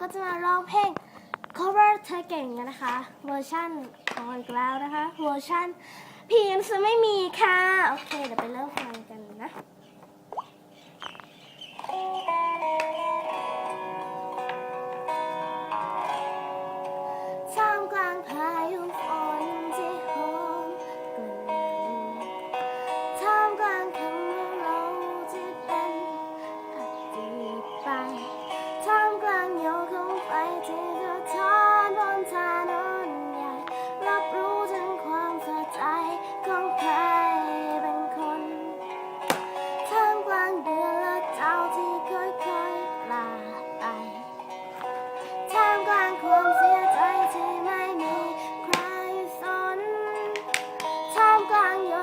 ก็จะมาร้องเพลง cover เธอเก่งกันนะคะ เวอร์ชันของอีกแล้วนะคะ เวอร์ชันพีมจะไม่มีค่ะ โอเค เดี๋ยวไปเริ่มฟังกันนะ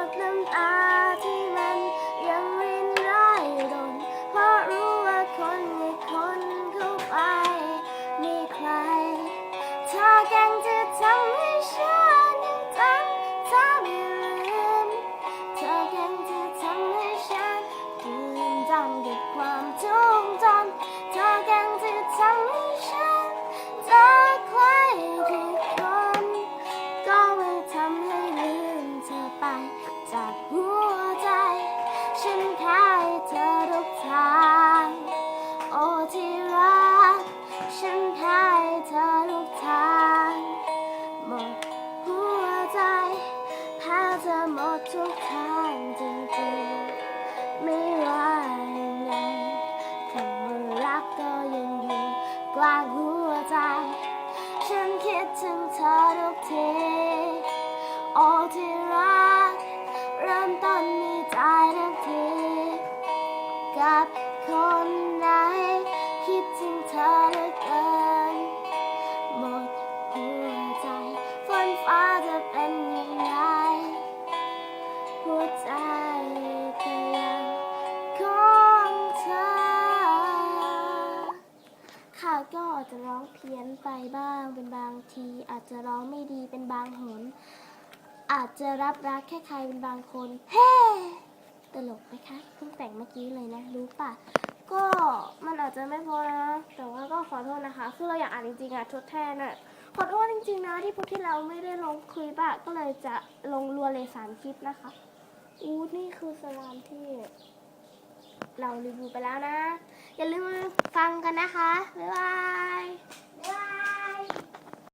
กน้ำตาที่มันยังรินไหลดนเพราะรู้ว่าคนอีกคนเข้าไปมีใครเธอแกล้งจะทำให้ฉัน ทุกทางจริงๆ ไม่ว่ายังไงคำว่ารักก็ยังอยู่กลางหัวใจ ฉันคิดถึงเธอทุกทีโอ้ที่รัก เริ่มต้นมีใจทุกที กับคน ก็อาจจะร้องเพี้ยนไปบ้างเป็นบางที อาจจะร้องไม่ดีเป็นบางหน อาจจะรับรักแค่ใครเป็นบางคน เฮ้ตลกไหมคะเพิ่งแต่งเมื่อกี้เลยนะ รู้ป่ะ ก็มันอาจจะไม่พอนะ แต่ว่าก็ขอโทษนะคะ คือเราอยากอ่านจริงๆอะทดแทนอะขอโทษจริงๆนะที่พวกที่เราไม่ได้ลงคลิปอะก็เลยจะลงรัวเลยสามคลิปนะคะอู้นี่คือสลามที่ เรารีวิวไปแล้วนะ อย่าลืม ฟังกันนะคะ บ๊ายบาย